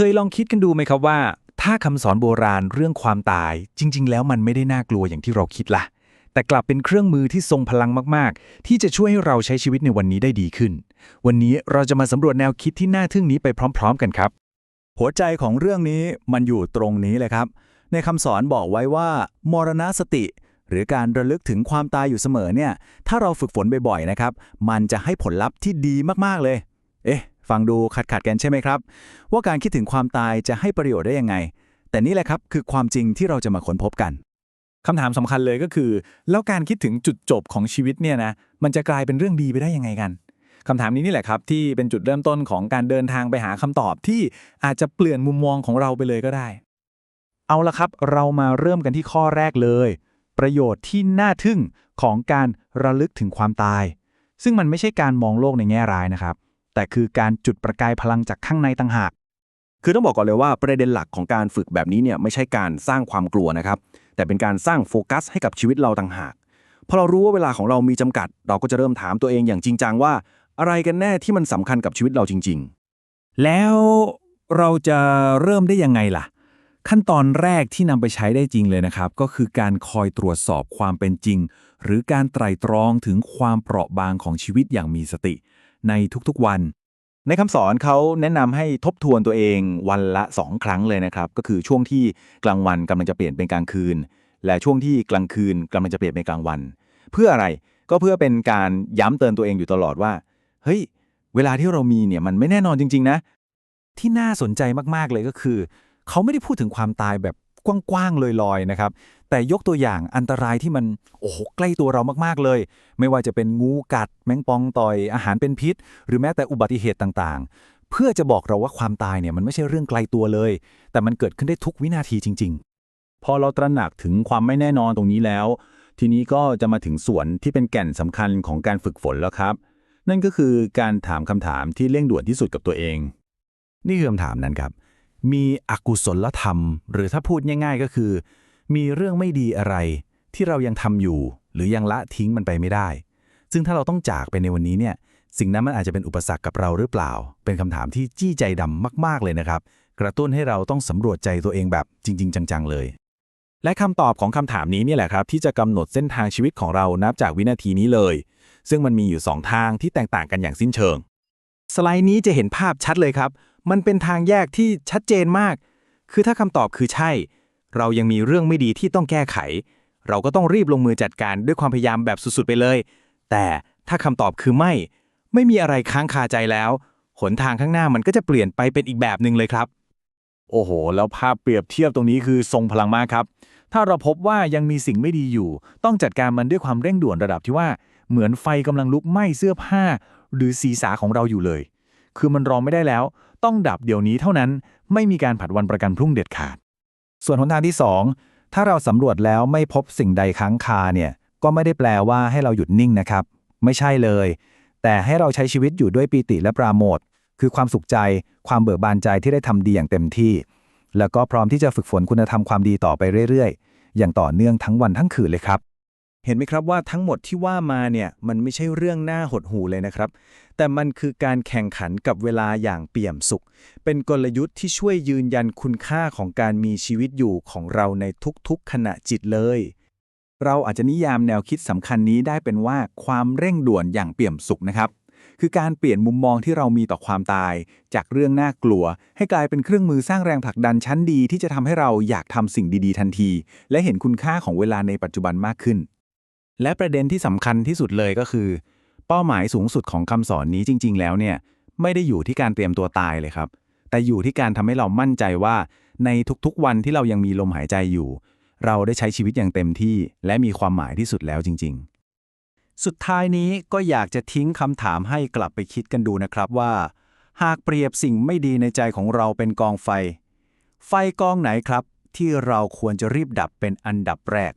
เคยลองคิดกันดูไหมครับว่า ถ้าคำสอนโบราณเรื่องความตาย จริง ๆ แล้วมันไม่ได้น่ากลัวอย่างที่เราคิดล่ะ แต่กลับเป็นเครื่องมือที่ทรงพลังมากๆ ที่จะช่วยให้เราใช้ชีวิตในวันนี้ได้ดีขึ้น วันนี้เราจะมาสำรวจแนวคิดที่น่าทึ่งนี้ไปพร้อม ๆ กันครับ หัวใจของเรื่องนี้มันอยู่ตรงนี้เลยครับ ในคำสอนบอกไว้ว่า มรณสติ หรือการระลึกถึงความตายอยู่เสมอเนี่ย ถ้าเราฝึกฝนบ่อยๆนะครับ มันจะให้ผลลัพธ์ที่ดีมากๆเลย เอ๊ะ ฟังดูขัดขัดกันใช่ไหมครับ ว่าการคิดถึงความตายจะให้ประโยชน์ได้ยังไง แต่นี่แหละครับคือความจริงที่เราจะมาค้นพบกันคำถามสำคัญเลยก็คือ แล้วการคิดถึงจุดจบของชีวิตเนี่ยนะมันจะกลายเป็นเรื่องดีไปได้ยังไงกันคำถามนี้นี่แหละครับที่เป็นจุดเริ่มต้นของการเดินทางไปหาคำตอบที่อาจจะเปลี่ยนมุมมองของเราไปเลยก็ได้ เอาละครับเรามาเริ่มกันที่ข้อแรกเลย ประโยชน์ที่น่าทึ่งของการระลึกถึงความตาย ซึ่งมันไม่ใช่การมองโลกในแง่ร้ายนะครับ แต่คือการจุดประกายพลังจากข้างในต่างหาก คือต้องบอกก่อนเลยว่าประเด็นหลักของการฝึกแบบนี้เนี่ยไม่ใช่การสร้างความกลัวนะครับ แต่เป็นการสร้างโฟกัสให้กับชีวิตเราต่างหากพอเรารู้ว่าเวลาของเรามีจำกัด เราก็จะเริ่มถามตัวเองอย่างจริงจังว่า อะไรกันแน่ที่มันสำคัญกับชีวิตเราจริง ๆ แล้วเราจะเริ่มได้ยังไงล่ะ ขั้นตอนแรกที่นำไปใช้ได้จริงเลยนะครับ ก็คือการคอยตรวจสอบความเป็นจริง หรือการไตร่ตรองถึงความเปราะบางของชีวิตอย่างมีสติ ในทุกๆวัน ในคำสอนเขาแนะนำให้ทบทวนตัวเองวันละ 2 ครั้งเลยนะครับ ก็คือช่วงที่กลางวันกำลังจะเปลี่ยนเป็นกลางคืน และช่วงที่กลางคืนกำลังจะเปลี่ยนเป็นกลางวัน เพื่ออะไรก็เพื่อเป็นการย้ำเตือนตัวเองอยู่ตลอดว่า เฮ้ย เวลาที่เรามีเนี่ยมันไม่แน่นอนจริง ๆ นะ ที่น่าสนใจมากๆเลยก็คือ เขาไม่ได้พูดถึงความตายแบบ กว้างๆลอยๆนะครับ แต่ยกตัวอย่างอันตรายที่มันโอ้โหใกล้ตัวเรามากๆเลย ไม่ว่าจะเป็นงูกัด แมงปองต่อยอาหารเป็นพิษ หรือแม้แต่อุบัติเหตุต่างๆ เพื่อจะบอกเราว่าความตายเนี่ยมันไม่ใช่เรื่องไกลตัวเลย แต่มันเกิดขึ้นได้ทุกวินาทีจริง ๆ พอเราตระหนักถึงความไม่แน่นอนตรงนี้แล้ว ทีนี้ก็จะมาถึงส่วนที่เป็นแก่นสำคัญของการฝึกฝนแล้วครับ นั่นก็คือการถามคำถามที่เร่งด่วนที่สุดกับตัวเอง นี่คือคำถามนั้นครับ มีอกุศลธรรม หรือถ้าพูดง่าย ๆ ก็คือ มีเรื่องไม่ดีอะไร ที่เรายังทำอยู่ หรือยังละทิ้งมันไปไม่ได้ ซึ่งถ้าเราต้องจากไปในวันนี้เนี่ย สิ่งนั้นมันอาจจะเป็นอุปสรรคกับเราหรือเปล่า เป็นคำถามที่จี้ใจดำมาก ๆ เลยนะครับ กระตุ้นให้เราต้องสำรวจใจตัวเองแบบจริง ๆ จัง ๆ เลย และคำตอบของคำถามนี้นี่แหละครับ ที่จะกำหนดเส้นทางชีวิตของเรานับจากวินาทีนี้เลย ซึ่งมันมีอยู่ 2 ทางที่แตกต่างกันอย่างสิ้นเชิง สไลด์นี้จะเห็นภาพชัดเลยครับ มันเป็นทางแยกที่ชัดเจนมาก คือถ้าคำตอบคือใช่ เรายังมีเรื่องไม่ดีที่ต้องแก้ไข เราก็ต้องรีบลงมือจัดการด้วยความพยายามแบบสุดๆไปเลย แต่ถ้าคำตอบคือไม่ ไม่มีอะไรค้างคาใจแล้ว หนทางข้างหน้ามันก็จะเปลี่ยนไปเป็นอีกแบบหนึ่งเลยครับ โอ้โห แล้วภาพเปรียบเทียบตรงนี้คือทรงพลังมากครับ ถ้าเราพบว่ายังมีสิ่งไม่ดีอยู่ ต้องจัดการมันด้วยความเร่งด่วนระดับที่ว่า เหมือนไฟกำลังลุกไหม้เสื้อผ้า หรือศีรษะของเราอยู่เลย คือมันรอไม่ได้แล้ว ต้องดับเดี๋ยวนี้เท่านั้น ไม่มีการผัดวันประกันพรุ่งเด็ดขาด ส่วนหนทางที่ 2 ถ้าเราสำรวจแล้วไม่พบสิ่งใดค้างคาเนี่ยก็ไม่ได้แปลว่าให้เราหยุดนิ่งนะครับ ไม่ใช่เลย แต่ให้เราใช้ชีวิตอยู่ด้วยปีติและปราโมทคือความสุขใจ ความเบิกบานใจที่ได้ทำดีอย่างเต็มที่ แล้วก็พร้อมที่จะฝึกฝนคุณธรรมความดีต่อไปเรื่อยๆ อย่างต่อเนื่องทั้งวันทั้งคืนเลยครับ เห็นไหมครับว่าทั้งหมดที่ว่ามาเนี่ยมันไม่ใช่เรื่องน่าหดหูเลยนะครับ แต่มันคือการแข่งขันกับเวลาอย่างเปี่ยมสุข เป็นกลยุทธ์ที่ช่วยยืนยันคุณค่าของการมีชีวิตอยู่ของเราในทุกๆขณะจิตเลย เราอาจจะนิยามแนวคิดสำคัญนี้ได้เป็นว่าความเร่งด่วนอย่างเปี่ยมสุขนะครับ คือการเปลี่ยนมุมมองที่เรามีต่อความตาย จากเรื่องน่ากลัว ให้กลายเป็นเครื่องมือสร้างแรงผลักดันชั้นดีที่จะทำให้เราอยากทำสิ่งดีๆ ทันที และเห็นคุณค่าของเวลาในปัจจุบันมากขึ้น และประเด็นที่สำคัญที่สุดเลยก็คือ เป้าหมายสูงสุดของคำสอนนี้จริง ๆ แล้วเนี่ยไม่ได้อยู่ที่การเตรียมตัวตายเลยครับ แต่อยู่ที่การทำให้เรามั่นใจว่า ในทุกๆวันที่เรายังมีลมหายใจอยู่ เราได้ใช้ชีวิตอย่างเต็มที่ และมีความหมายที่สุดแล้วจริง ๆ สุดท้ายนี้ก็อยากจะทิ้งคำถามให้กลับไปคิดกันดูนะครับว่า หากเปรียบสิ่งไม่ดีในใจของเราเป็นกองไฟ ไฟกองไหนครับ ที่เราควรจะรีบดับเป็นอันดับแรก